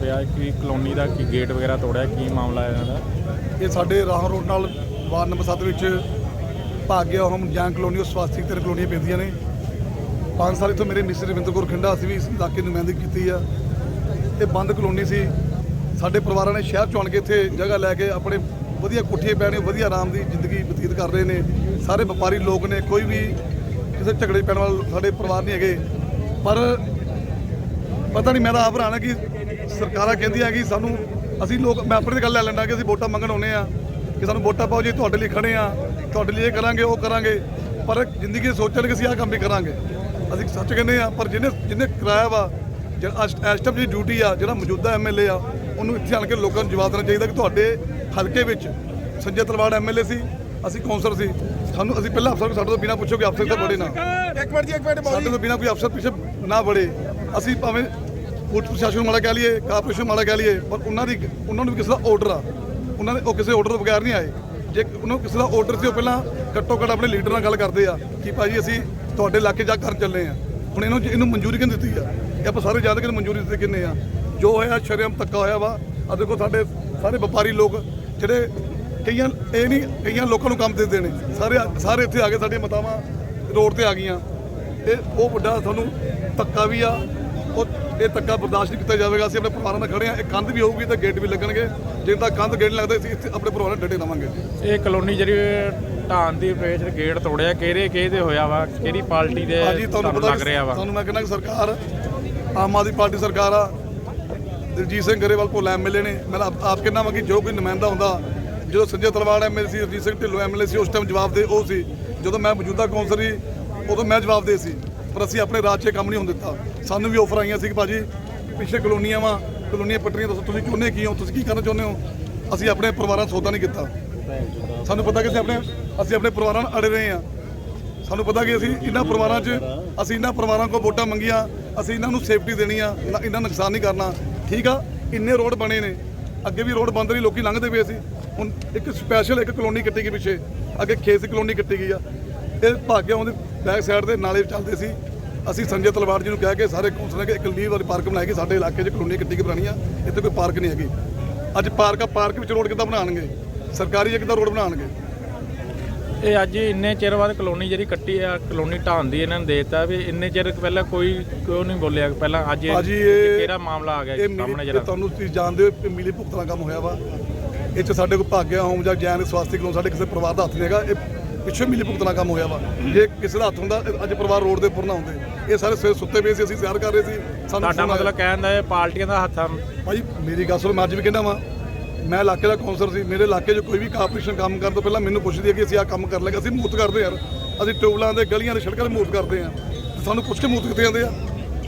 ਪਿਆ ਕਿ ਕਲੋਨੀ ਦਾ ਕੀ ਗੇਟ ਵਗੈਰਾ ਤੋੜਿਆ, ਕੀ ਮਾਮਲਾ ਹੈ ਇਹਨਾਂ ਦਾ? ਇਹ ਸਾਡੇ ਰਾਹ ਰੋਡ ਨਾਲ ਵਾਰਡ ਨੰਬਰ 7 ਵਿੱਚ ਭਾਗਿਆ ਹੋਮ ਜੈਨ ਕਲੋਨੀ, ਉਸ ਸਵਾਸਤਿਕ ਤਿੰਨ ਕਲੋਨੀਆਂ ਪੈਂਦੀਆਂ ਨੇ। ਪੰਜ ਸਾਲ ਇੱਥੋਂ ਮੇਰੇ ਮਿਸਟਰ ਰਵਿੰਦਰ ਕੌਰ ਖਿੰਡਾ, ਅਸੀਂ ਵੀ ਇਸ ਇਲਾਕੇ ਦੀ ਨੁਮਾਇੰਦਗੀ ਕੀਤੀ ਆ। ਇਹ ਬੰਦ ਕਲੋਨੀ ਸੀ। ਸਾਡੇ ਪਰਿਵਾਰਾਂ ਨੇ ਸ਼ਹਿਰ ਚੁਣ ਕੇ ਇੱਥੇ ਜਗ੍ਹਾ ਲੈ ਕੇ ਆਪਣੇ ਵਧੀਆ ਕੋਠੀਏ ਪੈਣੇ ਵਧੀਆ ਆਰਾਮ ਦੀ ਜ਼ਿੰਦਗੀ ਬਤੀਤ ਕਰ ਰਹੇ ਨੇ। ਸਾਰੇ ਵਪਾਰੀ ਲੋਕ ਨੇ, ਕੋਈ ਵੀ ਕਿਸੇ ਝਗੜੇ ਪੈਣ ਵਾਲਾ ਸਾਡੇ ਪਰਿਵਾਰ ਨਹੀਂ ਹੈਗੇ। ਪਰ ਪਤਾ ਨਹੀਂ, ਮੈਂ ਤਾਂ ਆਪ ਹੈਰਾਨ ਆ ਕਿ ਸਰਕਾਰਾਂ ਕਹਿੰਦੀਆਂ ਕਿ ਸਾਨੂੰ ਅਸੀਂ ਲੋਕ ਮੈਂ ਆਪਣੀ ਗੱਲ ਲੈ ਲੈਂਦਾ ਕਿ ਅਸੀਂ ਵੋਟਾਂ ਮੰਗਣ ਆਉਨੇ ਆ ਕਿ ਸਾਨੂੰ ਵੋਟਾਂ ਪਾਓ ਜੀ ਤੁਹਾਡੇ ਲਈ ਖੜੇ ਆ ਤੁਹਾਡੇ ਲਈ ਇਹ ਕਰਾਂਗੇ ਉਹ ਕਰਾਂਗੇ ਪਰ ਜ਼ਿੰਦਗੀ ਸੋਚਣ ਕਿ ਅਸੀਂ ਆਹ ਕੰਮ ਵੀ ਕਰਾਂਗੇ। ਅਸੀਂ ਸੱਚ ਕਹਿੰਦੇ ਆ ਪਰ ਜਿਹਨੇ ਜਿਹਨੇ ਕਰਾਇਆ ਵਾ ਜਿਹੜਾ ਇਸ ਟਾਈਮ ਦੀ ਡਿਊਟੀ ਆ ਜਿਹੜਾ ਮੌਜੂਦਾ ਐਮਐਲਏ ਆ ਉਹਨੂੰ ਇੱਥੇ ਆਣ ਕੇ ਲੋਕਾਂ ਨੂੰ ਜਵਾਬ ਦੇਣਾ ਚਾਹੀਦਾ ਕਿ ਤੁਹਾਡੇ ਹਲਕੇ ਵਿੱਚ ਸੰਜੇ ਤਲਵਾੜ ਐਮਐਲਏ ਸੀ ਅਸੀਂ ਕੌਂਸਲਰ ਸੀ। ਸਾਨੂੰ ਅਸੀਂ ਪਹਿਲਾਂ ਅਫਸਰ ਸਾਡੇ ਤੋਂ ਬਿਨਾਂ ਪੁੱਛੋ ਕਿ ਅਫਸਰ ਤਾਂ ਬੜੇ ਨਾ। ਇੱਕ ਮਿੰਟ ਜੀ ਇੱਕ ਮਿੰਟ ਸਾਡੇ ਤੋਂ ਬਿਨਾਂ ਕੋਈ ਅਫਸਰ ਪਿੱਛੇ ਨਾ ਬੜੇ। ਅਸੀਂ ਭਾਵੇਂ ਪੁਲਿਸ ਪ੍ਰਸ਼ਾਸਨ ਮਾੜਾ ਕਹਿ ਲਈਏ, ਕਾਰਪੋਰੇਸ਼ਨ ਮਾੜਾ ਕਹਿ ਲਈਏ, ਪਰ ਉਹਨਾਂ ਦੀ ਉਹਨਾਂ ਨੂੰ ਵੀ ਕਿਸੇ ਦਾ ਆਰਡਰ ਆ। ਉਹਨਾਂ ਨੇ ਉਹ ਕਿਸੇ ਆਰਡਰ ਤੋਂ ਬਗੈਰ ਨਹੀਂ ਆਏ। ਜੇ ਉਹਨਾਂ ਨੂੰ ਕਿਸੇ ਦਾ ਆਰਡਰ ਸੀ, ਉਹ ਪਹਿਲਾਂ ਘੱਟੋ ਘੱਟ ਆਪਣੇ ਲੀਡਰ ਨਾਲ ਗੱਲ ਕਰਦੇ ਆ ਕਿ ਭਾਜੀ ਅਸੀਂ ਤੁਹਾਡੇ ਇਲਾਕੇ ਜਾ ਕਰਨ ਚੱਲੇ ਆ। ਹੁਣ ਇਹਨੂੰ ਇਹਨੂੰ ਮਨਜ਼ੂਰੀ ਕਿਹਨੇ ਦਿੱਤੀ ਆ? ਇਹ ਆਪਾਂ ਸਾਰੇ ਜਾਣਦੇ ਕਿ ਮਨਜ਼ੂਰੀ ਦਿੱਤੀ ਕਿੰਨੇ ਆ? ਜੋ ਹੋਇਆ ਸ਼ਰਮ ਤੱਕਾ ਹੋਇਆ ਵਾ। ਆ ਦੇਖੋ ਸਾਡੇ ਸਾਰੇ ਵਪਾਰੀ ਲੋਕ, ਜਿਹੜੇ ਕਈਆਂ ਇਹ ਨਹੀਂ, ਕਈਆਂ ਲੋਕਾਂ ਨੂੰ ਕੰਮ ਦਿੰਦੇ ਨੇ ਸਾਰੇ ਸਾਰੇ ਇੱਥੇ ਆ ਕੇ ਸਾਡੀਆਂ ਮਤਾਵਾਂ ਰੋਡ ਤੇ ਆ ਗਈਆਂ। ਇਹ ਉਹ ਵੱਡਾ ਤੁਹਾਨੂੰ ਧੱਕਾ ਵੀ ਆ ਉਹ ਇਹ ਧੱਕਾ ਬਰਦਾਸ਼ਤ ਨਹੀਂ ਕੀਤਾ ਜਾਵੇਗਾ। ਅਸੀਂ ਆਪਣੇ ਪਰਿਵਾਰਾਂ ਨਾਲ ਖੜੇ ਆ ਇਹ ਕੰਧ ਵੀ ਹੋਊਗੀ ਤਾਂ ਗੇਟ ਵੀ ਲੱਗਣਗੇ। ਜੇ ਤਾਂ ਕੰਧ ਗੇਟ ਲੱਗਦਾ ਅਸੀਂ ਇੱਥੇ ਆਪਣੇ ਪਰਿਵਾਰਾਂ ਨਾਲ ਡਟੇ ਰਵਾਂਗੇ। ਇਹ ਕਲੋਨੀ ਜਿਹੜੀ ਢਾਣ ਦੀ ਪੇਚ ਗੇਟ ਤੋੜਿਆ ਕਿਹੜੇ ਕਿਹਦੇ ਹੋਇਆ ਵਾ? ਕਿਹੜੀ ਪਾਰਟੀ ਦੇ ਤੁਹਾਨੂੰ ਪਤਾ ਲੱਗ ਰਿਹਾ ਵਾ? ਤੁਹਾਨੂੰ ਮੈਂ ਕਹਿੰਦਾ ਕਿ ਸਰਕਾਰ ਆਮ ਆਦਮੀ ਪਾਰਟੀ ਸਰਕਾਰ ਆ। ਦਿਲਜੀਤ ਸਿੰਘ ਗਰੇਵਾਲ ਕੋਲ ਐਮਐਲਏ ਨੇ। ਮੈਂ ਆਪ ਆਪ ਕਹਿੰਦਾ ਵਾਂ ਕਿ ਜੋ ਕੋਈ ਨੁਮਾਇੰਦਾ ਹੁੰਦਾ ਜਦੋਂ ਸੰਜੇ ਤਲਵਾੜ ਐਮਐਲਏ ਸੀ ਰਜੀਤ ਸਿੰਘ ਢਿੱਲੋਂ ਐਮਐਲਏ ਸੀ ਉਸ ਟਾਈਮ ਜਵਾਬ ਦੇ ਉਹ ਸੀ। ਜਦੋਂ ਮੈਂ ਮੌਜੂਦਾ ਕੌਂਸਲਰ ਸੀ ਉਦੋਂ ਮੈਂ ਜਵਾਬ ਦੇ ਸੀ। ਪਰ ਅਸੀਂ ਆਪਣੇ ਰਾਜ 'ਚ ਕੰਮ ਨਹੀਂ ਹੋਣ ਦਿੱਤਾ। ਸਾਨੂੰ ਵੀ ਆਫਰ ਆਈਆਂ ਸੀ ਕਿ ਭਾਜੀ ਪਿੱਛੇ ਕਲੋਨੀਆਂ ਵਾ, ਕਲੋਨੀਆਂ ਪੱਟਣੀਆਂ, ਦੱਸੋ ਤੁਸੀਂ ਚਾਹੁੰਦੇ ਕੀ ਹੋ ਤੁਸੀਂ ਕੀ ਕਰਨਾ ਚਾਹੁੰਦੇ ਹੋ? ਅਸੀਂ ਆਪਣੇ ਪਰਿਵਾਰਾਂ ਦਾ ਸੌਦਾ ਨਹੀਂ ਕੀਤਾ। ਸਾਨੂੰ ਪਤਾ ਕਿ ਅਸੀਂ ਆਪਣੇ ਅਸੀਂ ਆਪਣੇ ਪਰਿਵਾਰਾਂ ਨਾਲ ਅੜੇ ਰਹੇ ਹਾਂ। ਸਾਨੂੰ ਪਤਾ ਕਿ ਅਸੀਂ ਇਹਨਾਂ ਪਰਿਵਾਰਾਂ 'ਚ ਅਸੀਂ ਇਹਨਾਂ ਪਰਿਵਾਰਾਂ ਕੋਲ ਵੋਟਾਂ ਮੰਗੀਆਂ, ਅਸੀਂ ਇਹਨਾਂ ਨੂੰ ਸੇਫਟੀ ਦੇਣੀ ਆ ਨਾ- ਇਹਨਾਂ ਨੁਕਸਾਨ ਨਹੀਂ ਕਰਨਾ। ਠੀਕ ਆ, ਇੰਨੇ ਰੋਡ ਬਣੇ ਨੇ। ਅੱਗੇ ਵੀ ਰੋਡ ਬੰਦ ਨਹੀਂ ਲੋਕੀ ਲੰਘਦੇ ਪਏ ਸੀ। ਹੁਣ ਇੱਕ ਸਪੈਸ਼ਲ ਇੱਕ ਕਲੋਨੀ ਕੱਟੀ ਗਈ ਪਿੱਛੇ। ਅੱਗੇ ਖੇਸ ਕਲੋਨੀ ਕੱਟੀ ਗਈ ਆ। ਇਹ ਭਾਗਿਆ ਉਹਦੇ ਬੈਕ ਸਾਈਡ ਦੇ ਨਾਲੇ ਚੱਲਦੇ ਸੀ। ਅਸੀਂ ਸੰਜੇ ਤਲਵਾੜ ਜੀ ਨੂੰ ਕਹਿ ਕੇ ਸਾਰੇ ਕੌਂਸਲਰ ਕਿ ਇੱਕ ਲੀਵ ਵਾਲੀ ਪਾਰਕ ਬਣਾਏਗੀ ਸਾਡੇ ਇਲਾਕੇ 'ਚ ਕਲੋਨੀ ਕੱਟੀ ਕੇ ਬਣਾਉਣੀ ਆ ਇੱਥੇ ਕੋਈ ਪਾਰਕ ਨਹੀਂ ਹੈਗੀ। ਅੱਜ ਪਾਰਕ ਆ ਪਾਰਕ ਵਿੱਚ ਰੋਡ ਕਿੱਦਾਂ ਬਣਾਉਣਗੇ? ਸਰਕਾਰੀ ਜਾਂ ਕਿੱਦਾਂ ਰੋਡ ਬਣਾਉਣਗੇ। ਇਹ ਅੱਜ ਇੰਨੇ ਚਿਰ ਬਾਅਦ ਕਲੋਨੀ ਜਿਹੜੀ ਕੱਟੀ ਆ ਕਲੋਨੀ ਢਾਣ ਦੀ ਇਹਨਾਂ ਨੇ ਦੇਤਾ ਵੀ ਇੰਨੇ ਚਿਰ ਪਹਿਲਾਂ ਕੋਈ ਕਿਉਂ ਨਹੀਂ ਬੋਲਿਆ ਪਹਿਲਾਂ ਅੱਜ ਇਹ- ਕਿਹੜਾ ਮਾਮਲਾ ਆ ਗਿਆ ਇਹ ਸਾਹਮਣੇ ਜਿਹੜਾ? ਤੁਹਾਨੂੰ ਤੁਸੀਂ ਜਾਣਦੇ ਹੋ ਮਿਲੀ ਭੁਗਤਣਾ ਕੰਮ ਹੋਇਆ ਵਾ। ਇਹ ਚ ਸਾਡੇ ਕੋਲ ਭਾਗਿਆ ਹੋਮ ਜਾਂ ਜੈਨ ਸਵਾਸਤਿਕ ਨੂੰ ਸਾਡੇ ਕਿਸੇ ਪਰਿਵਾਰ ਦਾ ਹੱਥ ਨਹੀਂ ਹੈਗਾ ਇਹ ਪਿੱਛੇ ਮਿਲੀ ਭੁਗਤਣਾ ਕੰਮ ਹੋਇਆ ਵਾ। ਜੇ ਕਿਸੇ ਦਾ ਹੱਥ ਹੁੰਦਾ ਅੱਜ ਪਰਿਵਾਰ ਰੋਡ ਦੇ ਉੱਪਰ ਨਾ ਹੁੰਦੇ। ਇਹ ਸਾਰੇ ਸਵੇਰੇ ਸੁੱਤੇ ਪਏ ਸੀ ਅਸੀਂ ਸਿਆਰ ਕਰ ਰਹੇ ਸੀ। ਤੁਹਾਡਾ। ਮਤਲਬ ਕਹਿਣ ਦਾ ਇਹ ਪਾਰਟੀਆਂ ਦਾ ਹੱਥ ਆ। ਭਾਈ ਮੇਰੀ ਗੱਲ ਸੁਣੋ ਮੈਂ ਅੱਜ ਵੀ ਕਹਿੰਦਾ ਵਾਂ। ਮੈਂ ਇਲਾਕੇ ਦਾ ਕੌਂਸਲਰ ਸੀ। ਮੇਰੇ ਇਲਾਕੇ 'ਚ ਕੋਈ ਵੀ ਕਾਰਪੋਰੇਸ਼ਨ ਕੰਮ ਕਰਨ ਤੋਂ ਪਹਿਲਾਂ ਮੈਨੂੰ ਪੁੱਛਦੀ ਹੈ ਕਿ ਅਸੀਂ ਆਹ ਕੰਮ ਕਰ ਲਗੇ। ਅਸੀਂ ਮੂਤ ਕਰਦੇ ਯਾਰ। ਅਸੀਂ ਟਿਊਬਲਾਂ ਦੇ ਗਲੀਆਂ ਦੇ ਸੜਕਾਂ 'ਤੇ ਮੂਤ ਕਰਦੇ ਆ ਸਾਨੂੰ ਪੁੱਛ ਕੇ ਮੂਤ ਕਿੱਥੇ ਜਾਂਦੇ ਆ?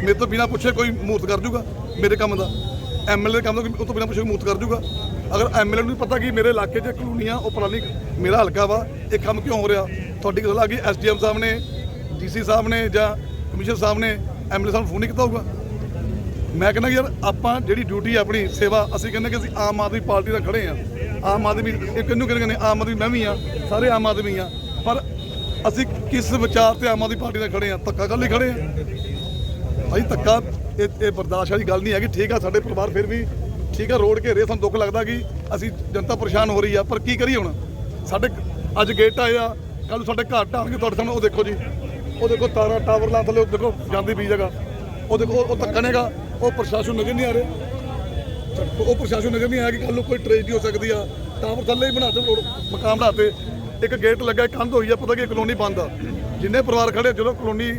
ਮੇਰੇ ਤੋਂ ਬਿਨਾਂ ਪੁੱਛੇ ਕੋਈ ਮੂਤ ਕਰ ਜੂਗਾ ਮੇਰੇ ਕੰਮ ਦਾ। ਐਮਐਲਏ ਕੰਮ ਦਾ ਕੋਈ ਉਹ ਤੋਂ ਬਿਨਾਂ ਪੁੱਛੇ ਮੂਤ ਕਰ ਜੂਗਾ। ਅਗਰ ਐਮਐਲਏ ਨੂੰ ਨਹੀਂ ਪਤਾ ਕਿ ਮੇਰੇ ਇਲਾਕੇ 'ਚ ਕਲੋਨੀਆਂ ਉਹ ਪੁਰਾਣੀ ਮੇਰਾ ਹਲਕਾ ਵਾ, ਇਹ ਕੰਮ ਕਿਉਂ ਹੋ ਰਿਹਾ? ਤੁਹਾਡੀ ਗੱਲ ਆ ਗਈ ਐਸਡੀਐਮ ਸਾਹਿਬ ਨੇ ਡੀਸੀ ਸਾਹਿਬ ਨੇ ਜਾਂ ਕਮਿਸ਼ਨਰ ਸਾਹਿਬ ਨੇ ਐਮਐਲਏ ਸਾਹਿਬ ਨੂੰ ਫੋਨ ਨਹੀਂ ਕੀਤਾ ਹੋਊਗਾ। ਮੈਂ ਕਹਿੰਦਾ ਯਾਰ, ਆਪਾਂ ਜਿਹੜੀ ਡਿਊਟੀ ਹੈ ਆਪਣੀ, ਸੇਵਾ, ਅਸੀਂ ਕਹਿੰਦੇ ਕਿ ਅਸੀਂ ਆਮ ਆਦਮੀ ਪਾਰਟੀ ਨਾਲ ਖੜੇ ਆ। ਆਮ ਆਦਮੀ, ਇਹ ਕਿਹਨੂੰ ਕਹਿੰਦੇ ਨੇ? ਆਮ ਆਦਮੀ ਮੈਂ ਵੀ ਆ, ਸਾਰੇ ਆਮ ਆਦਮੀ ਆ। ਪਰ ਅਸੀਂ ਕਿਸ ਵਿਚਾਰ ਤੇ ਆਮ ਆਦਮੀ ਪਾਰਟੀ ਨਾਲ ਖੜੇ ਆ? ਧੱਕਾ ਗੱਲ ਹੀ ਖੜੇ ਆ। ਭਾਈ ਧੱਕਾ, ਇਹ ਇਹ ਬਰਦਾਸ਼ਤ ਵਾਲੀ ਗੱਲ ਨਹੀਂ ਹੈਗੀ, ਠੀਕ ਆ, ਸਾਡੇ ਪਰਿਵਾਰ ਫਿਰ ਵੀ ਠੀਕ ਆ, ਰੋਡ ਘੇਰੇ, ਸਾਨੂੰ ਦੁੱਖ ਲੱਗਦਾ ਕਿ ਅਸੀਂ ਜਨਤਾ ਪਰੇਸ਼ਾਨ ਹੋ ਰਹੀ ਆ, ਪਰ ਕੀ ਕਰੀਏ ਹੁਣ? ਸਾਡੇ ਅੱਜ ਗੇਟ ਆਏ ਆ ਕੱਲ ਸਾਡੇ ਘਰ ਢਾਣਗੇ ਤੁਹਾਡੇ ਸਾਹਮਣੇ, ਉਹ ਦੇਖੋ ਜੀ। ਉਹ ਦੇਖੋ ਤਾਰਾ ਟਾਵਰ ਲਾ ਥੱਲੇ ਦੇਖੋ, ਜਾਂਦੀ ਪਈ ਜਗ੍ਹਾ। ਉਹ ਦੇਖੋ, ਉਹ ਧੱਕਣੇਗਾ ਉਹ ਪ੍ਰਸ਼ਾਸਨ ਨਜ਼ਰ ਨਹੀਂ ਆ ਰਿਹਾ। ਉਹ ਪ੍ਰਸ਼ਾਸਨ ਨਜ਼ਰ ਨਹੀਂ ਆਇਆ ਕਿ ਕੱਲ ਨੂੰ ਕੋਈ ਟ੍ਰੇਜਡੀ ਹੋ ਸਕਦੀ ਆ। ਟਾਵਰ ਥੱਲੇ ਹੀ ਬਣਾ ਦੇ ਰੋਡ ਮਕਾਨ ਬਣਾਤੇ ਇੱਕ ਗੇਟ ਲੱਗਾ ਕੰਧ ਹੋਈ ਆ, ਪਤਾ ਕਿ ਕਲੋਨੀ ਬੰਦ ਆ। ਜਿੰਨੇ ਪਰਿਵਾਰ ਖੜੇ ਜਦੋਂ ਕਲੋਨੀ,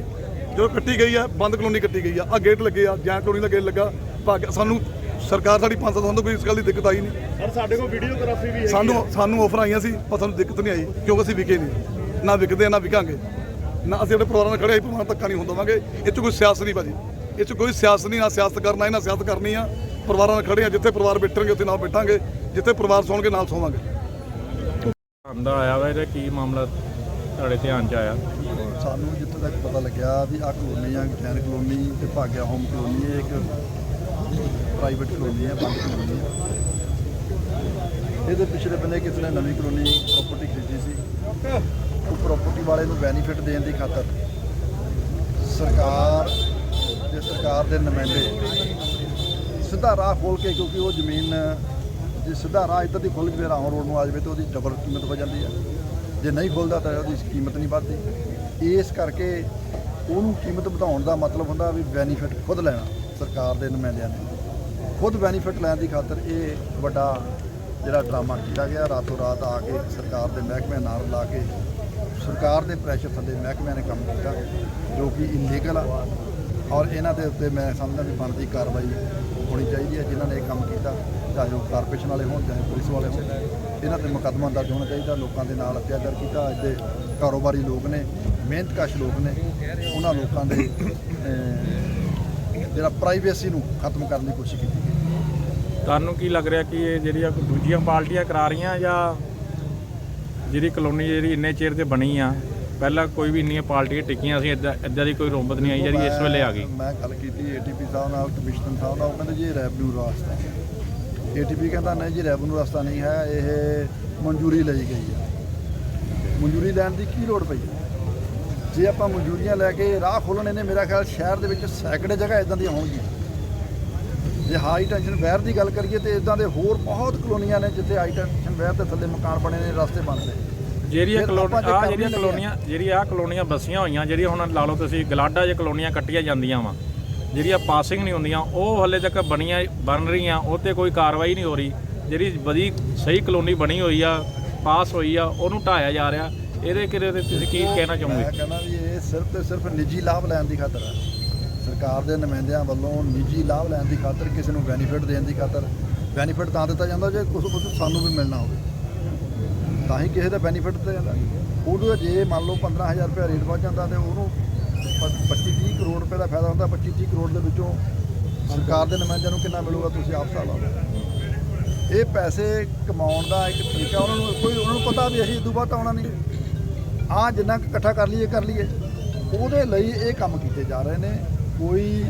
ਜਦੋਂ ਕੱਟੀ ਗਈ ਆ, ਬੰਦ ਕਲੋਨੀ ਕੱਟੀ ਗਈ ਆ। ਆ ਗੇਟ ਲੱਗੇ ਆ ਜਾਂ ਕਲੋਨੀ ਦਾ ਗੇਟ ਲੱਗਾ। ਭਾਗ ਸਾਨੂੰ ਸਰਕਾਰ ਸਾਡੀ 500 ਸਾਨੂੰ ਕੋਈ ਇਸ ਗੱਲ ਦੀ ਦਿੱਕਤ ਆਈ ਨਹੀਂ। ਸਰ ਸਾਡੇ ਕੋਲ ਵੀਡੀਓਗ੍ਰਾਫੀ ਵੀ ਸਾਨੂੰ ਸਾਨੂੰ ਆਫਰ ਆਈਆਂ ਸੀ ਪਰ ਸਾਨੂੰ ਦਿੱਕਤ ਨਹੀਂ ਆਈ ਕਿਉਂਕਿ ਅਸੀਂ ਵਿਕੇ ਨਹੀਂ। ਨਾ ਵਿਕਦੇ ਆ, ਨਾ ਵਿਕਾਂਗੇ। ਨਾ ਅਸੀਂ ਆਪਣੇ ਪਰਿਵਾਰਾਂ ਨਾਲ ਖੜੇ ਅਸੀਂ ਪਰਿਵਾਰਾਂ ਧੱਕਾ ਨਹੀਂ ਹੋਣ ਦੇਵਾਂਗੇ। ਇਹ 'ਚ ਕੋਈ ਸਿਆਸਤ ਨਹੀਂ ਭਾਜੀ। ਇਹ 'ਚ ਕੋਈ ਸਿਆਸਤ ਨਹੀਂ ਨਾ ਸਿਆਸਤ ਕਰਨਾ ਹੈ ਨਾ ਸਿਆਸਤ ਕਰਨੀ ਆ। ਪਰਿਵਾਰਾਂ ਨਾਲ ਖੜੇ ਆ ਜਿੱਥੇ ਪਰਿਵਾਰ ਬੈਠਣਗੇ ਉੱਥੇ ਨਾਲ ਬੈਠਾਂਗੇ। ਜਿੱਥੇ ਪਰਿਵਾਰ ਸੌਣਗੇ ਨਾਲ ਸੌਵਾਂਗੇ। ਆਂਦਾ ਆਇਆ ਵਾ ਇਹਦਾ ਕੀ ਮਾਮਲਾ ਤੁਹਾਡੇ ਧਿਆਨ 'ਚ ਆਇਆ? ਸਾਨੂੰ ਜਿੱਥੇ ਤੱਕ ਪਤਾ ਲੱਗਿਆ ਵੀ ਆ ਕਲੋਨੀ ਆ ਗੈਨ ਕਲੋਨੀ ਤੇ ਭਾਗਿਆ ਹੋਮ ਕਲੋਨੀ ਇਹ ਇੱਕ। ਪ੍ਰਾਈਵੇਟ ਕਲੋਨੀ ਹੈ ਬੰਦ ਕਲੋਨੀ ਹੈ। ਇਹਦੇ ਪਿਛਲੇ ਬੰਦੇ ਕਿਸੇ ਨੇ ਨਵੀਂ ਕਲੋਨੀ ਪ੍ਰਾਪਰਟੀ ਖਰੀਦੀ ਸੀ? ਉਹ ਪ੍ਰਾਪਰਟੀ ਵਾਲੇ ਨੂੰ ਬੈਨੀਫਿਟ ਦੇਣ ਦੀ ਖਾਤਰ ਸਰਕਾਰ ਦੇ ਸਰਕਾਰ ਦੇ ਨੁਮਾਇੰਦੇ ਸਿੱਧਾ ਰਾਹ ਖੋਲ ਕੇ ਕਿਉਂਕਿ ਉਹ ਜ਼ਮੀਨ, ਜੇ ਸਿੱਧਾ ਰਾਹ ਇੱਧਰ ਦੀ ਖੁੱਲ ਕੇ ਰਾਹੋਂ ਰੋਡ ਨੂੰ ਆ ਜਾਵੇ ਤਾਂ ਉਹਦੀ ਡਬਲ ਕੀਮਤ ਹੋ ਜਾਂਦੀ ਹੈ। ਜੇ ਨਹੀਂ ਖੁੱਲਦਾ ਤਾਂ ਉਹਦੀ ਕੀਮਤ ਨਹੀਂ ਵੱਧਦੀ। ਇਸ ਕਰਕੇ ਉਹਨੂੰ ਕੀਮਤ ਵਧਾਉਣ ਦਾ ਮਤਲਬ ਹੁੰਦਾ ਵੀ ਬੈਨੀਫਿਟ ਖੁਦ ਲੈਣਾ ਸਰਕਾਰ ਦੇ ਨੁਮਾਇੰਦਿਆਂ ਨੇ। ਖੁਦ ਬੈਨੀਫਿਟ ਲੈਣ ਦੀ ਖਾਤਰ ਇਹ ਵੱਡਾ ਜਿਹੜਾ ਡਰਾਮਾ ਕੀਤਾ ਗਿਆ। ਰਾਤੋਂ ਰਾਤ ਆ ਕੇ ਸਰਕਾਰ ਦੇ ਮਹਿਕਮੇ ਨਾਲ ਲਾ ਕੇ ਸਰਕਾਰ ਦੇ ਪ੍ਰੈਸ਼ਰ ਥੱਲੇ ਮਹਿਕਮਿਆਂ ਨੇ ਕੰਮ ਕੀਤਾ, ਜੋ ਕਿ ਇਲੀਗਲ ਆ। ਔਰ ਇਹਨਾਂ ਦੇ ਉੱਤੇ ਮੈਂ ਸਮਝਦਾ ਵੀ ਬਣਦੀ ਕਾਰਵਾਈ ਹੋਣੀ ਚਾਹੀਦੀ ਹੈ। ਜਿਨ੍ਹਾਂ ਨੇ ਇਹ ਕੰਮ ਕੀਤਾ, ਚਾਹੇ ਉਹ ਕਾਰਪੋਰੇਸ਼ਨ ਵਾਲੇ ਹੋਣ, ਚਾਹੇ ਪੁਲਿਸ ਵਾਲੇ ਹੋਣ, ਇਹਨਾਂ ਤੇ ਮੁਕੱਦਮਾ ਦਰਜ ਹੋਣਾ ਚਾਹੀਦਾ। ਲੋਕਾਂ ਦੇ ਨਾਲ ਅਤਿਆਚਾਰ ਕੀਤਾ। ਅੱਜ ਦੇ ਕਾਰੋਬਾਰੀ ਲੋਕ ਨੇ, ਮਿਹਨਤਕਸ਼ ਲੋਕ ਨੇ, ਉਹਨਾਂ ਲੋਕਾਂ ਦੇ ਜਿਹੜਾ ਪ੍ਰਾਈਵੇਸੀ ਨੂੰ ਖਤਮ ਕਰਨ ਦੀ ਕੋਸ਼ਿਸ਼ ਕੀਤੀ ਗਈ। ਤੁਹਾਨੂੰ ਕੀ ਲੱਗ ਰਿਹਾ ਕਿ ਇਹ ਜਿਹੜੀਆਂ ਦੂਜੀਆਂ ਪਾਰਟੀਆਂ ਕਰਾ ਰਹੀਆਂ ਜਾਂ ਜਿਹੜੀ ਕਲੋਨੀ ਜਿਹੜੀ ਇੰਨੇ ਚਿਰ ਤੇ ਬਣੀ ਆ ਪਹਿਲਾਂ ਕੋਈ ਵੀ ਇੰਨੀਆਂ ਪਾਰਟੀਆਂ ਟਿਕੀਆਂ ਸੀ ਇਦਾਂ ਇਦਾਂ ਦੀ ਕੋਈ ਰੋਮਤ ਨਹੀਂ ਆਈ ਜਿਹੜੀ ਇਸ ਵੇਲੇ ਆ ਗਈ? ਮੈਂ ਗੱਲ ਕੀਤੀ ਏਟੀਪੀ ਸਾਹਿਬ ਨਾਲ ਕਮਿਸ਼ਨਰ ਸਾਹਿਬ ਨਾਲ ਉਹ ਕਹਿੰਦੇ ਜੀ ਰੈਵਨਿਊ ਰਾਸਤਾ ਏਟੀਪੀ ਕਹਿੰਦਾ ਨਹੀਂ ਜੀ ਰੈਵਨਿਊ ਰਸਤਾ ਨਹੀਂ ਹੈ ਇਹ ਮਨਜ਼ੂਰੀ ਲਈ ਗਈ ਹੈ। ਮਨਜ਼ੂਰੀ ਲੈਣ ਦੀ ਕੀ ਲੋੜ ਪਈ? ਜੇ ਆਪਾਂ ਮਨਜ਼ੂਰੀਆਂ ਲੈ ਕੇ ਰਾਹ ਖੋਲਣੇ ਨੇ ਮੇਰਾ ਖਿਆਲ ਸ਼ਹਿਰ ਦੇ ਵਿੱਚ ਸੈਂਕੜੇ ਜਗ੍ਹਾ ਇਦਾਂ ਦੀਆਂ ਹੋਣਗੀਆਂ। ਜੇ ਹਾਈ ਟੈਂਸ਼ਨ ਵੈਰ ਦੀ ਗੱਲ ਕਰੀਏ ਤੇ ਇਦਾਂ ਦੇ ਹੋਰ ਬਹੁਤ ਕਲੋਨੀਆਂ ਨੇ ਜਿੱਥੇ ਹਾਈ ਟੈਂਸ਼ਨ ਵੈਰ ਦੇ ਥੱਲੇ ਮਕਾਨ ਬਣੇ ਨੇ ਰਸਤੇ ਬਣਦੇ ਜਿਹੜੀਆਂ ਫਿਰ ਕਲੋਨੀ ਆਪਾਂ ਜੇ ਆ ਜਿਹੜੀਆਂ। ਕਲੋਨੀਆਂ ਜਿਹੜੀਆਂ ਆ ਕਲੋਨੀਆਂ ਬਸੀਆਂ ਹੋਈਆਂ ਜਿਹੜੀਆਂ ਹੁਣ ਲਾ ਲਓ ਤੁਸੀਂ ਗਲਾਡਾ ਜੇ ਕਲੋਨੀਆਂ ਕੱਟੀਆਂ ਜਾਂਦੀਆਂ ਵਾ ਜਿਹੜੀਆਂ ਪਾਸਿੰਗ ਨਹੀਂ ਹੁੰਦੀਆਂ ਉਹ ਹੱਲੇ ਤੱਕ ਬਣੀਆਂ ਬਣ ਰਹੀਆਂ ਉਹ ਤੇ ਕੋਈ ਕਾਰਵਾਈ ਨਹੀਂ ਹੋ ਰਹੀ। ਜਿਹੜੀ ਵਧੀ ਸਹੀ ਕਲੋਨੀ ਬਣੀ ਹੋਈ ਆ ਪਾਸ ਹੋਈ ਆ ਉਹਨੂੰ ਢਾਇਆ ਜਾ ਰਿਹਾ। ਇਹਦੇ ਕਿਰੇ ਤੇ ਤੁਸੀਂ ਕੀ ਕਹਿਣਾ ਮੈਂ ਚਾਹੋਗੇ? ਕਹਿੰਦਾ ਵੀ ਇਹ ਸਿਰਫ ਤੇ ਸਿਰਫ ਨਿੱਜੀ ਲਾਭ ਲੈਣ ਦੀ ਖਾਤਰ ਹੈ ਸਰਕਾਰ ਦੇ ਨੁਮਾਇੰਦਿਆਂ ਵੱਲੋਂ ਨਿੱਜੀ ਲਾਭ ਲੈਣ ਦੀ ਖਾਤਰ ਕਿਸੇ ਨੂੰ ਬੈਨੀਫਿਟ ਦੇਣ ਦੀ ਖਾਤਰ ਬੈਨੀਫਿਟ ਤਾਂ ਦਿੱਤਾ ਜਾਂਦਾ ਜੇ ਕੁਝ ਕੁਝ ਸਾਨੂੰ ਵੀ ਮਿਲਣਾ ਹੋਵੇ। ਤਾਂ ਹੀ ਕਿਸੇ ਦਾ ਬੈਨੀਫਿਟ ਦਿੱਤਾ ਜਾਂਦਾ। ਉਹਨੂੰ ਜੇ ਮੰਨ ਲਓ 15000 ਰੁਪਏ ਰੇਟ ਵੱਧ ਜਾਂਦਾ ਤੇ ਉਹਨੂੰ 25 30 ਕਰੋੜ ਰੁਪਏ ਦਾ ਫਾਇਦਾ ਹੁੰਦਾ 25 30 ਕਰੋੜ ਦੇ ਵਿੱਚੋਂ ਸਰਕਾਰ ਦੇ ਨੁਮਾਇੰਦਿਆਂ ਨੂੰ ਕਿੰਨਾ ਮਿਲੂਗਾ ਤੁਸੀਂ ਆਪ ਹਿਸਾਬ ਲਓ। ਇਹ ਪੈਸੇ ਕਮਾਉਣ ਦਾ ਇੱਕ ਤਰੀਕਾ ਉਹਨਾਂ ਨੂੰ ਕੋਈ ਉਹਨਾਂ ਨੂੰ ਪਤਾ ਵੀ ਅਸੀਂ ਇਦੋਂ ਬਾਅਦ ਤਾਂ ਆਉਣਾ ਨਹੀਂ। ਆ ਜਿੰਨਾ ਕੁ ਇਕੱਠਾ ਕਰ ਲਈਏ ਕਰ ਲਈਏ। ਉਹਦੇ ਲਈ ਇਹ ਕੰਮ ਕੀਤੇ ਜਾ ਰਹੇ ਨੇ। ਕੋਈ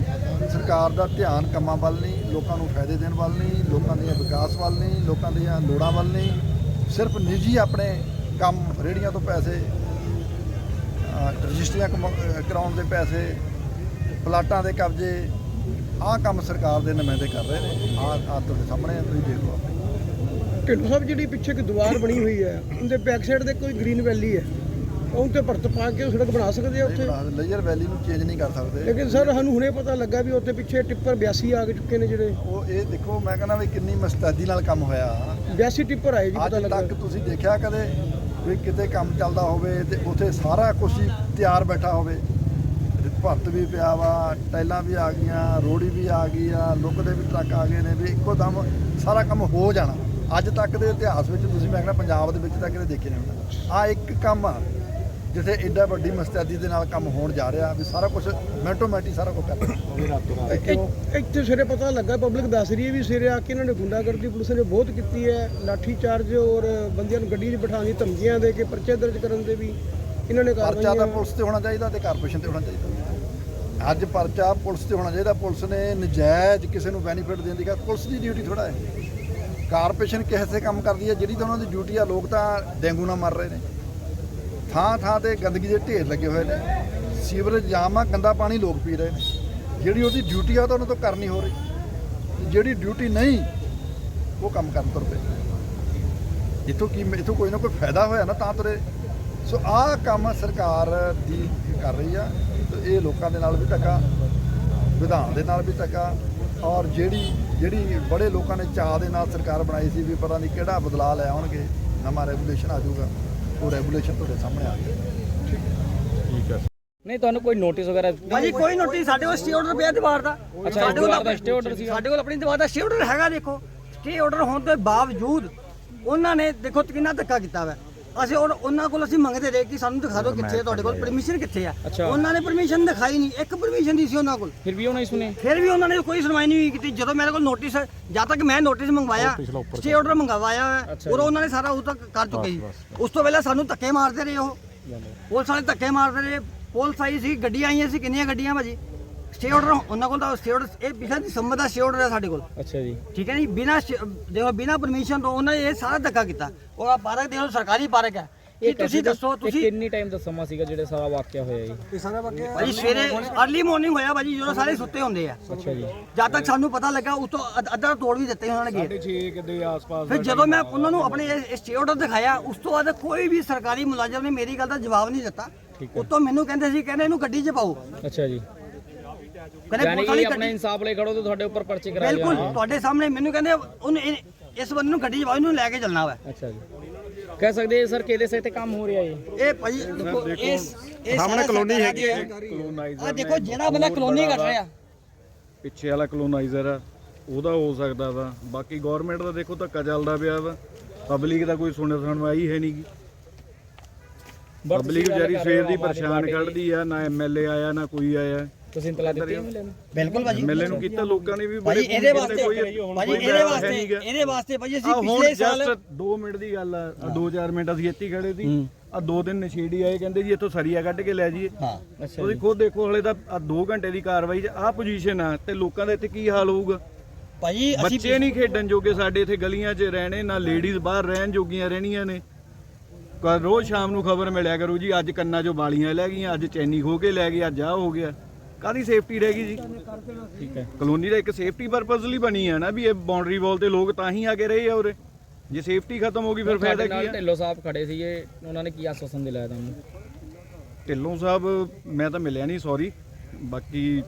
ਸਰਕਾਰ ਦਾ ਧਿਆਨ ਕੰਮਾਂ ਵੱਲ ਨਹੀਂ ਲੋਕਾਂ ਨੂੰ ਫਾਇਦੇ ਦੇਣ ਵੱਲ ਨਹੀਂ ਲੋਕਾਂ ਦੀਆਂ ਵਿਕਾਸ ਵੱਲ ਨਹੀਂ ਲੋਕਾਂ ਦੀਆਂ ਲੋੜਾਂ ਵੱਲ ਨਹੀਂ। ਸਿਰਫ ਨਿੱਜੀ ਆਪਣੇ ਕੰਮ ਰੇੜੀਆਂ ਤੋਂ ਪੈਸੇ ਰਜਿਸਟਰੀਆਂ ਕਮਾ- ਕਰਾਉਣ ਦੇ ਪੈਸੇ ਪਲਾਟਾਂ ਦੇ ਕਬਜ਼ੇ ਆਹ ਕੰਮ ਸਰਕਾਰ ਦੇ ਨੁਮਾਇੰਦੇ ਕਰ ਰਹੇ ਨੇ। ਆਹ ਆਹ ਤੁਹਾਡੇ ਸਾਹਮਣੇ ਆ, ਤੁਸੀਂ ਦੇਖ ਲਓ। ਢਿੱਡੂ ਸਾਹਿਬ ਜਿਹੜੀ ਪਿੱਛੇ ਇੱਕ ਦੀਵਾਰ ਬਣੀ ਹੋਈ ਹੈ ਉਹਦੇ ਬੈਕ ਸਾਈਡ ਤੇ ਕੋਈ ਗ੍ਰੀਨ ਵੈਲੀ ਹੈ। ਉਹ ਤੇ ਭਰਤ ਪਾ ਕੇ ਉਹ ਸੜਕ ਬਣਾ ਸਕਦੇ ਆ ਉੱਥੇ। ਲੇਜ਼ਰ ਵੈਲੀ ਨੂੰ ਚੇਂਜ ਨਹੀਂ ਕਰ ਸਕਦੇ। ਲੇਕਿਨ ਸਰ ਸਾਨੂੰ ਹੁਣੇ ਪਤਾ ਲੱਗਾ ਵੀ ਉੱਥੇ ਪਿੱਛੇ ਟਿੱਪਰ 82 ਆ ਚੁੱਕੇ ਨੇ ਜਿਹੜੇ। ਉਹ ਇਹ ਦੇਖੋ ਮੈਂ ਕਹਿੰਦਾ ਵੀ ਕਿੰਨੀ ਮਸਤੈਦੀ ਨਾਲ ਕੰਮ ਹੋਇਆ। 82 ਟਿੱਪਰ ਆਏ ਜੀ ਅੱਜ ਪਤਾ ਲੱਗਾ। ਤੱਕ ਤੁਸੀਂ ਦੇਖਿਆ ਕਦੇ ਵੀ ਕਿਤੇ ਕੰਮ ਚੱਲਦਾ ਹੋਵੇ ਤੇ ਉੱਥੇ ਸਾਰਾ ਕੁਝ ਹੀ ਤਿਆਰ ਬੈਠਾ ਹੋਵੇ। ਭਰਤ ਵੀ ਪਿਆ ਵਾ ਟੈਲਾਂ ਵੀ ਆ ਗਈਆਂ ਰੋੜੀ ਵੀ ਆ ਗਈ ਆ ਲੁੱਕ ਦੇ ਵੀ ਟਰੱਕ ਆ ਗਏ ਨੇ ਵੀ ਇੱਕੋ ਦਮ ਸਾਰਾ ਕੰਮ ਹੋ ਜਾਣਾ। ਅੱਜ ਤੱਕ ਦੇ ਇਤਿਹਾਸ ਵਿੱਚ ਤੁਸੀਂ ਮੈਂ ਕਹਿੰਦਾ ਪੰਜਾਬ ਦੇ ਵਿੱਚ ਤਾਂ ਕਿਤੇ ਦੇਖੇ ਨਹੀਂ ਹੁੰਦਾ ਆ ਇੱਕ ਕੰਮ ਆ ਜਿੱਥੇ ਐਡਾ ਵੱਡੀ ਮਸਤੈਦੀ ਦੇ ਨਾਲ ਕੰਮ ਹੋਣ ਜਾ ਰਿਹਾ ਵੀ ਸਾਰਾ ਕੁਝ ਮਿੰਟੋ ਮਿੰਟੀ ਸਾਰਾ ਕੁਝ ਕਰ ਰਿਹਾ। ਇੱਥੇ- ਇੱਥੇ ਸਵੇਰੇ ਪਤਾ ਲੱਗਾ ਪਬਲਿਕ ਦੱਸ ਰਹੀ ਹੈ ਵੀ ਸਵੇਰੇ ਆ ਕੇ ਇਹਨਾਂ ਨੇ ਗੁੰਡਾਗਰਦੀ ਪੁਲਿਸ ਨੇ ਬਹੁਤ ਕੀਤੀ ਹੈ ਲਾਠੀ ਚਾਰਜ ਔਰ ਬੰਦਿਆਂ ਨੂੰ ਗੱਡੀ 'ਚ ਬਿਠਾਉਣ ਦੀ ਧਮਕੀਆਂ ਦੇ ਕੇ ਪਰਚੇ ਦਰਜ ਕਰਨ ਦੇ ਵੀ ਇਹਨਾਂ ਨੇ ਪਰਚਾ ਤਾਂ ਪੁਲਿਸ ਤੇ ਹੋਣਾ ਚਾਹੀਦਾ ਤੇ ਕਾਰਪੋਰੇਸ਼ਨ ਤੇ ਹੋਣਾ ਚਾਹੀਦਾ। ਅੱਜ ਪਰਚਾ ਪੁਲਿਸ ਤੇ ਹੋਣਾ ਚਾਹੀਦਾ। ਪੁਲਿਸ ਨੇ ਨਜਾਇਜ਼ ਕਿਸੇ ਨੂੰ ਬੈਨੀਫਿਟ ਦੇਣ ਦੀ ਗੱਲ ਪੁਲਿਸ ਦੀ ਡਿਊਟੀ ਥੋੜਾ ਹੈ। ਕਾਰਪੋਰੇਸ਼ਨ ਕਿਸੇ ਸੇ ਕੰਮ ਕਰਦੀ ਹੈ ਜਿਹੜੀ ਤਾਂ ਉਹਨਾਂ ਦੀ ਡਿਊਟੀ ਆ ਲੋਕ ਤਾਂ ਡੇਂਗੂ ਨਾਲ ਮਰ ਰਹੇ ਨੇ। ਥਾਂ ਥਾਂ ਤੇ ਗੰਦਗੀ ਦੇ ਢੇਰ ਲੱਗੇ ਹੋਏ ਨੇ। ਸੀਵਰੇਜ ਜਾਮ ਆ ਗੰਦਾ ਪਾਣੀ ਲੋਕ ਪੀ ਰਹੇ ਨੇ। ਜਿਹੜੀ ਉਹਦੀ ਡਿਊਟੀ ਆ, ਉਹ ਤਾਂ ਉਹਨਾਂ ਤੋਂ ਕਰਨੀ ਹੋ ਰਹੀ। ਜਿਹੜੀ ਡਿਊਟੀ ਨਹੀਂ, ਉਹ ਕੰਮ ਕਰਨ ਤੁਰ ਪਏ। ਇਥੋਂ ਕੀ ਇਥੋਂ ਕੋਈ ਨਾ ਕੋਈ ਫਾਇਦਾ ਹੋਇਆ ਨਾ, ਤਾਂ ਤੁਰੇ। ਸੋ ਆਹ ਕੰਮ ਸਰਕਾਰ ਦੀ ਕਰ ਰਹੀ ਆ, ਤੇ ਇਹ ਲੋਕਾਂ ਦੇ ਨਾਲ ਵੀ ਧੱਕਾ, ਵਿਧਾਨ ਦੇ ਨਾਲ ਵੀ ਧੱਕਾ, ਔਰ ਜਿਹੜੀ ਜਿਹੜੀ ਬੜੇ ਲੋਕਾਂ ਨੇ ਚਾਹ ਦੇ ਨਾਲ ਸਰਕਾਰ ਬਣਾਈ ਸੀ ਵੀ ਪਤਾ ਨਹੀਂ ਕਿਹੜਾ ਬਦਲਾਅ ਲੈ ਆਉਣਗੇ, ਨਵਾਂ ਰੈਗੂਲੇਸ਼ਨ ਆ ਜਾਊਗਾ। ਉਹ ਰੈਗੂਲੇਸ਼ਨ ਤੁਹਾਡੇ ਸਾਹਮਣੇ ਆ ਗਿਆ ਠੀਕ ਹੈ। ਨਹੀਂ ਤੁਹਾਨੂੰ ਕੋਈ ਨੋਟਿਸ ਵਗੈਰਾ ਭਾਜੀ ਕੋਈ ਨੋਟਿਸ ਸਾਡੇ ਕੋਲ ਸਟੇ ਆਰਡਰ ਪਿਆ ਦੀਵਾਰ ਦਾ। ਸਾਡੇ ਕੋਲ ਦਾ stay order ਸੀਗਾ। ਸਾਡੇ ਕੋਲ ਆਪਣੀ ਦੀਵਾਰ ਦਾ ਸਟੇ ਆਰਡਰ ਹੈਗਾ ਦੇਖੋ। ਸਟੇ ਆਰਡਰ ਹੋਣ ਦੇ ਬਾਵਜੂਦ ਉਹਨਾਂ ਨੇ ਦੇਖੋ ਕਿੰਨਾ ਧੱਕਾ ਕੀਤਾ ਵਾ। ਅਸੀਂ ਉਹ- ਉਹਨਾਂ ਕੋਲ ਅਸੀਂ ਮੰਗਦੇ ਰਹੇ ਕਿ ਸਾਨੂੰ ਦਿਖਾ ਦਿਓ ਕਿੱਥੇ ਹੈ ਤੁਹਾਡੇ ਕੋਲ ਪਰਮਿਸ਼ਨ ਕਿੱਥੇ ਆ। ਅੱਛਾ। ਉਹਨਾਂ ਨੇ ਪਰਮਿਸ਼ਨ ਦਿਖਾਈ ਨਹੀਂ ਇੱਕ ਪਰਮਿਸ਼ਨ ਦੀ ਸੀ ਉਹਨਾਂ ਕੋਲ। ਫਿਰ ਵੀ ਉਹ ਨਹੀਂ ਸੁਣੇ? ਫਿਰ ਵੀ ਉਹਨਾਂ ਨੇ ਕੋਈ ਸੁਣਵਾਈ ਨਹੀਂ ਕੀਤੀ। ਜਦੋਂ ਮੇਰੇ ਕੋਲ ਨੋਟਿਸ ਜਦ ਤੱਕ ਮੈਂ ਨੋਟਿਸ ਮੰਗਵਾਇਆ ਸਟੇ ਆਰਡਰ ਮੰਗਵਾਇਆ ਔਰ ਉਹਨਾਂ ਨੇ ਸਾਰਾ ਉਹ ਤੱਕ ਕਰ ਚੁੱਕੇ ਸੀ। ਉਸ ਤੋਂ ਪਹਿਲਾਂ ਸਾਨੂੰ ਧੱਕੇ ਮਾਰਦੇ ਰਹੇ ਉਹ। ਪੁਲਿਸ ਵਾਲੇ ਧੱਕੇ ਮਾਰਦੇ ਰਹੇ। ਪੁਲਿਸ ਆਈ ਸੀ ਗੱਡੀਆਂ ਆਈਆਂ ਸੀ ਕਿੰਨੀਆਂ ਗੱਡੀਆਂ ਭਾਜੀ? ਸਟੇ ਆਰਡਰ ਉਹਨਾਂ ਕੋਲ ਤਾਂ ਸਟੇ ਆਰਡਰ ਇਹ ਪਿਛਲੇ ਦਸੰਬਰ ਦਾ ਸਟੇ ਆਰਡਰ ਹੈ ਸਾਡੇ ਕੋਲ। ਅੱਛਾ ਜੀ। ਠੀਕ ਹੈ ਜੀ? ਬਿਨਾ ਦੇਖੋ ਬਿਨਾ ਪਰਮਿਸ਼ਨ ਤੋਂ ਉਹਨਾਂ ਨੇ ਇਹ ਸਾਰਾ ਧੱਕਾ ਕੀਤਾ। ਉਹ ਆ ਪਾਰਕ ਦੇਖੋ ਸਰਕਾਰੀ ਪਾਰਕ ਹੈ। ਕਿ ਤੁਸੀਂ ਦੱਸੋ ਇਹ ਤੁਸੀਂ ਕਿੰਨੀ ਟਾਈਮ ਦਾ ਸਮਾਂ ਸੀਗਾ ਜਿਹੜੇ ਸਾਰਾ ਵਾਕਿਆ ਹੋਇਆ ਜੀ? ਭਾਜੀ ਸਵੇਰੇ ਅਰਲੀ ਮਾਰਨਿੰਗ ਹੋਇਆ ਭਾਜੀ ਜਦੋਂ ਸਾਰੇ ਸੁੱਤੇ ਹੁੰਦੇ ਆ। ਅੱਛਾ ਜੀ। ਜਦ ਤੱਕ ਸਾਨੂੰ ਪਤਾ ਲੱਗਾ ਉਸ ਤੋਂ ਅੱਧ- ਅੱਧਾ ਤੋੜ ਵੀ ਦਿੱਤੇ ਉਹਨਾਂ ਨੇ ਗੇਟ। 6 ਦੇ ਆਸ-ਪਾਸ ਫਿਰ ਜਦੋਂ ਮੈਂ ਉਹਨਾਂ ਨੂੰ ਆਪਣੇ ਸਟੇ ਆਰਡਰ ਦਿਖਾਇਆ ਉਸ ਤੋਂ ਬਾਅਦ ਕੋਈ ਵੀ ਸਰਕਾਰੀ ਮੁਲਾਜ਼ਮ ਨੇ ਮੇਰੀ ਗੱਲ ਦਾ ਜਵਾਬ ਨਹੀਂ ਦਿੱਤਾ। ਉਤੋਂ ਮੈਨੂੰ ਕਹਿੰਦੇ ਸੀ ਕਹਿੰਦੇ ਇਹਨੂੰ ਗੱਡੀ 'ਚ ਪਾਓ। ਅੱਛਾ ਜੀ। ਕਹਿੰਦੇ ਯਾਨੀ ਪੁਲਿਸ ਵਾਲੀ ਕਿ ਆਪਣਾ ਗੱਡੀ ਇਨਸਾਫ ਲਈ ਖੜੋ ਤੇ ਤੁਹਾਡੇ ਉੱਪਰ ਪਰਚੇ ਕਰਾ ਬਿਲਕੁਲ ਤੁਹਾਡੇ ਸਾਹਮਣੇ ਮੈਨੂੰ ਕਹਿੰਦੇ ਉਹਨੇ ਇਹ- ਇਸ ਬੰਦੇ ਨੂੰ ਗੱਡੀ 'ਚ ਪਾਓ ਇਹਨੂੰ ਲੈ ਕੇ ਚੱਲਣਾ ਵਾ। ਅੱਛਾ ਜੀ। ਕਹਿ ਸਕਦੇ ਸਰ ਕਿਹਦੇ ਸੇ ਤੇ ਕੰਮ ਹੋ ਰਿਹਾ ਹੈ ਇਹ ਭਾਜੀ ਦੇਖੋ ਇਸ ਇਹ ਸਾਹਮਣੇ ਕਲੋਨੀ ਹੈਗੀ ਹੈ। ਆ ਦੇਖੋ ਜਿਹੜਾ ਬੰਦਾ ਕਲੋਨੀ ਕੱਟ ਰਿਹਾ। ਪਿੱਛੇ ਵਾਲਾ ਕਲੋਨਾਈਜ਼ਰ ਆ ਉਹਦਾ ਹੋ ਸਕਦਾ ਵਾ। ਬਾਕੀ ਗਵਰਨਮੈਂਟ ਦਾ ਦੇਖੋ ਧੱਕਾ ਚੱਲਦਾ ਪਿਆ ਵਾ। ਪਬਲਿਕ ਦਾ ਕੋਈ ਸੁਣਨ ਸੁਣਵਾਈ ਹੈ ਨਹੀਂਗੀ ਪਬਲਿਕ ਵਿਚਾਰੀ ਸਵੇਰ ਦੀ ਪਰੇਸ਼ਾਨ ਕੱਢਦੀ ਆ ਨਾ ਐਮਐਲਏ ਆਇਆ ਨਾ ਕੋਈ ਆਇਆ। ਤੁਸੀਂ ਇੰਤਲਾ ਦਿੱਤੀ ਹੈ ਮਿਲੇ ਨੂੰ? ਬਿਲਕੁਲ ਭਾਜੀ। ਐਮਐਲਏ ਨੂੰ ਕੀਤਾ ਲੋਕਾਂ ਨੇ ਵੀ ਭਾਜੀ ਇਹਦੇ ਵਾਸਤੇ ਭਾਜੀ ਇਹਦੇ ਵਾਸਤੇ। ਇਹਦੇ ਵਾਸਤੇ ਭਾਜੀ ਅਸੀਂ ਪਿਛਲੇ ਸਾਲ ਜਸਟ 2 ਮਿੰਟ ਦੀ ਗੱਲ ਆ 2-4 ਮਿੰਟ ਅਸੀਂ ਇੱਥੇ ਖੜੇ ਸੀ। ਆ ਦੋ ਦਿਨ ਨਸ਼ੇੜੀ ਆਏ ਕਹਿੰਦੇ ਜੀ ਇੱਥੋਂ ਸਰੀਆ ਕੱਢ ਕੇ ਲੈ ਜਾਈਏ। ਹਾਂ। ਅੱਛਾ ਤੁਸੀਂ ਖੁਦ ਦੇਖੋ ਹਲੇ ਤਾਂ ਆ 2 ਘੰਟੇ ਦੀ ਕਾਰਵਾਈ 'ਚ ਆ ਪੋਜੀਸ਼ਨ ਆ ਤੇ ਲੋਕਾਂ ਦਾ ਇੱਥੇ ਕੀ ਹਾਲ ਹੋਊਗਾ? ਭਾਜੀ ਅਸੀਂ ਬੱਚੇ ਨਹੀਂ ਖੇਡਣ ਜੋਗੇ ਸਾਡੇ ਇੱਥੇ ਗਲੀਆਂ 'ਚ ਰਹਿਣੇ ਨਾ ਲੇਡੀਜ਼ ਬਾਹਰ ਰਹਿਣ ਜੋਗੀਆਂ ਰਹਿਣੀਆਂ ਨੇ। ਕੱਲ ਰੋਜ਼ ਸ਼ਾਮ ਨੂੰ ਖਬਰ ਮਿਲਿਆ ਕਰੂ ਜੀ ਅੱਜ ਕੰਨਾਂ 'ਚੋਂ ਵਾਲੀਆਂ ਲੈ ਗਈਆਂ ਅੱਜ ਚੈਨੀ ਖੋ ਕੇ ਲੈ ਗਏ ਅੱਜ ਆ ਹੋ ਗਿਆ। ਕਾਦੀ ਸੇਫਟੀ ਰਹਿ ਗਈ ਜੀ? ਠੀਕ ਹੈ। ਕਲੋਨੀ ਦਾ ਇੱਕ ਸੇਫਟੀ ਪਰਪਸ ਲਈ ਬਣੀ ਆ ਨਾ ਵੀ ਇਹ ਬਾਉਂਡਰੀ ਵਾਲ ਤੇ ਲੋਕ ਤਾਂ ਹੀ ਆ ਕੇ ਰਹੇ ਆ ਉਰੇ। ਜੇ ਸੇਫਟੀ ਖਤਮ ਹੋ ਗਈ ਫਿਰ ਫਾਇਦਾ ਕੀ ਆ ਢਿੱਲੋਂ ਸਾਹਿਬ ਖੜੇ ਸੀਗੇ ਉਹਨਾਂ ਨੇ ਕੀ ਆਸ਼ਵਾਸਨ ਦਿਲਾਇਆ ਤੁਹਾਨੂੰ? ਢਿੱਲੋਂ ਸਾਹਿਬ ਮੈਂ ਤਾਂ ਮਿਲਿਆ ਨਹੀਂ ਸੌਰੀ ਬਾਕੀ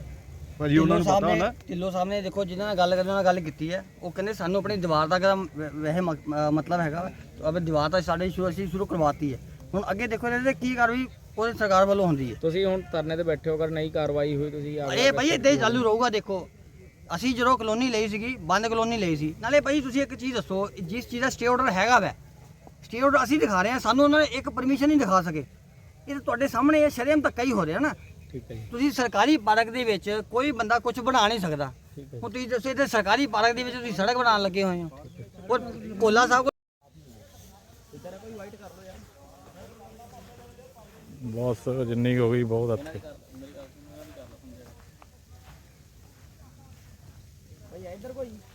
ਭਾਜੀ ਉਹਨਾਂ ਨੂੰ ਪਤਾ ਹੋਣਾ। ਢਿੱਲੋਂ ਸਾਹਿਬ ਨੇ ਦੇਖੋ ਜਿਹਨਾਂ ਨਾਲ ਗੱਲ ਕਰਨੀ ਉਹਨਾਂ ਨਾਲ ਗੱਲ ਕੀਤੀ ਹੈ ਉਹ ਕਹਿੰਦੇ ਸਾਨੂੰ ਆਪਣੀ ਦੀਵਾਰ ਦਾ ਅ, ਮਤਲਬ ਹੈਗਾ ਅਬ ਦੀਵਾਰ ਤਾਂ ਸਾਡੇ ਸ਼ੁਰੂ ਅਸੀਂ ਸ਼ੁਰੂ ਕਰਵਾਤੀ ਹੈ। ਹੁਣ ਅੱਗੇ ਦੇਖੋ ਇਹਦੇ ਕੀ ਕਾਰਵਾਈ ਉਹਦੇ ਸਰਕਾਰ ਵੱਲੋਂ ਹੁੰਦੀ ਹੈ। ਤੁਸੀਂ ਹੁਣ ਧਰਨੇ ਤੇ ਬੈਠੇ ਹੋ ਅਗਰ ਨਹੀਂ ਕਾਰਵਾਈ ਹੋਈ ਤੁਸੀਂ ਆ ਇਹ ਭਾਈ ਇਦਾਂ ਹੀ ਚਾਲੂ ਰਹੂਗਾ ਦੇਖੋ। ਅਸੀਂ ਜਦੋਂ ਕਲੋਨੀ ਲਈ ਸੀਗੀ ਬੰਦ ਕਲੋਨੀ ਲਈ ਸੀ। ਨਾਲੇ ਭਾਈ ਤੁਸੀਂ ਇੱਕ ਚੀਜ਼ ਦੱਸੋ ਜਿਸ ਚੀਜ਼ ਦਾ ਸਟੇ ਆਰਡਰ ਹੈਗਾ ਵੈ ਸਟੇ ਆਰਡਰ ਅਸੀਂ ਦਿਖਾ ਰਹੇ ਹਾਂ ਸਾਨੂੰ ਉਹਨਾਂ ਨੇ ਇੱਕ ਪਰਮਿਸ਼ਨ ਨਹੀਂ ਦਿਖਾ ਸਕੇ। ਇਹ ਤਾਂ ਤੁਹਾਡੇ ਸਾਹਮਣੇ ਇਹ ਸ਼ਰਮ ਧੱਕਾ ਹੀ ਹੋ ਰਿਹਾ ਨਾ। ਠੀਕ ਹੈ ਜੀ। ਤੁਸੀਂ ਸਰਕਾਰੀ ਪਾਰਕ ਦੇ ਵਿੱਚ ਕੋਈ ਬੰਦਾ ਕੁਝ ਬਣਾ ਨਹੀਂ ਸਕਦਾ। ਹੁਣ ਤੁਸੀਂ ਦੱਸੋ ਇੱਥੇ ਸਰਕਾਰੀ ਪਾਰਕ ਦੇ ਵਿੱਚ ਤੁਸੀਂ ਸੜਕ ਬਣਾਉਣ ਲੱਗੇ ਹੋਏ ਹੋ। ਔਰ ਕੋਲਾ ਸਾਹਿਬ ਕੋਲ ਬਸ ਜਿੰਨੀ ਹੋ ਗਈ ਬਹੁਤ ਇੱਥੇ ਕੀ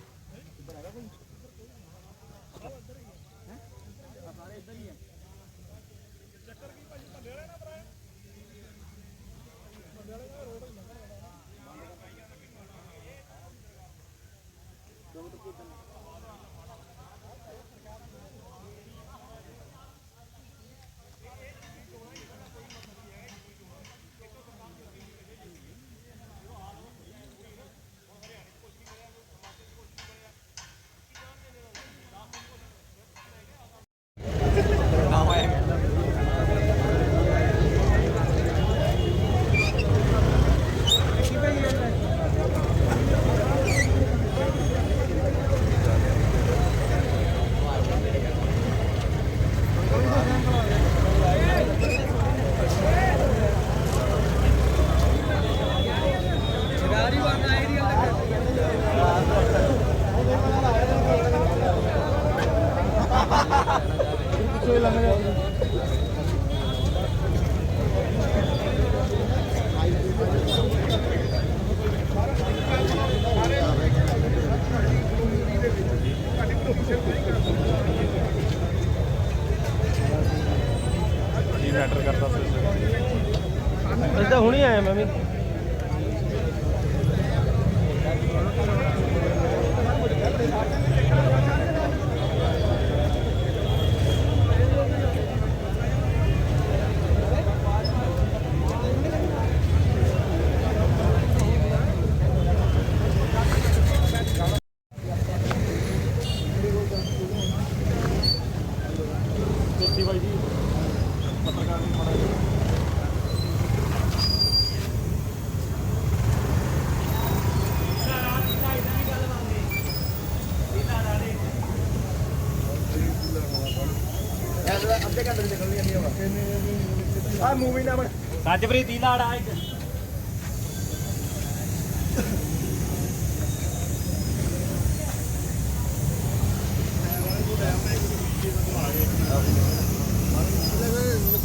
മൂവി നമ്മുടെ സജ്പ്രീതിയിലാടായിട്ട്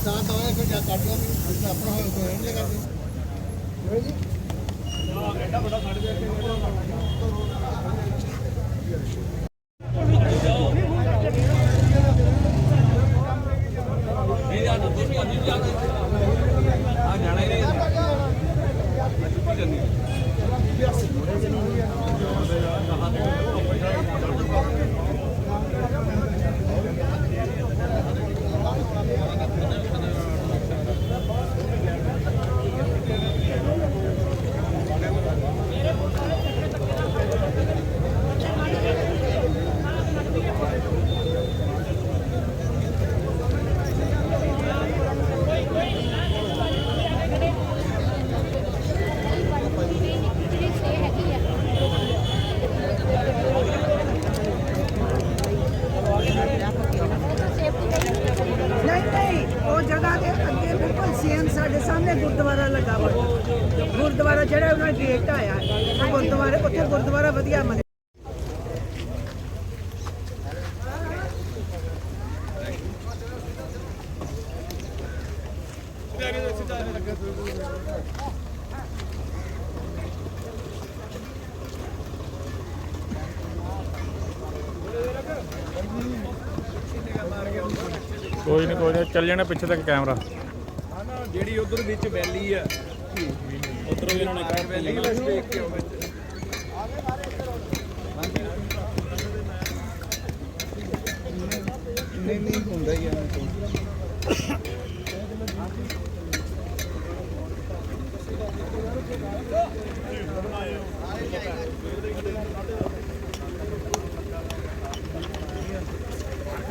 ਤਾਂ ਤਾਂ ਇਹ ਕਿ ਕੱਟ ਲਓ ਵੀ ਆਪਣਾ ਹੋਇਆ ਕੋਈ ਨਹੀਂ ਕਰਦੇ ਜਿਵੇਂ ਜੀ ਆ ਐਡਾ ਵੱਡਾ ਸਾਡੇ ਦੇ ਕੇ ਗੇਟ ਆਇਆ ਹੈ ਗੁਰਦੁਆਰੇ ਉੱਥੇ ਗੁਰਦੁਆਰਾ ਵਧੀਆ ਮੰਨਿਆ ਕੋਈ ਨਹੀਂ ਕੋਈ ਨਹੀਂ ਚੱਲ ਜਾਣਾ ਪਿੱਛੇ ਤੱਕ ਕੈਮਰਾ। ਜਿਹੜੀ ਉਧਰ ਵਿੱਚ ਵੈਲੀ ਆ। ਉਧਰੋਂ ਵੀ ਇਹਨਾਂ ਨੇ ਕੱਢ ਦਿੱਤੀ ਬਸ ਦੇਖ ਕੇ ਆਵੇ ਨਹੀਂ ਨਹੀਂ ਹੁੰਦਾ ਹੀ ਐਵੇਂ ਤੋਂ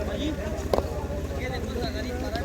ਭਾਈ ਇਹ ਦੇਖੋ ਸਾਡਾ ਨਹੀਂ ਸਾਰਾ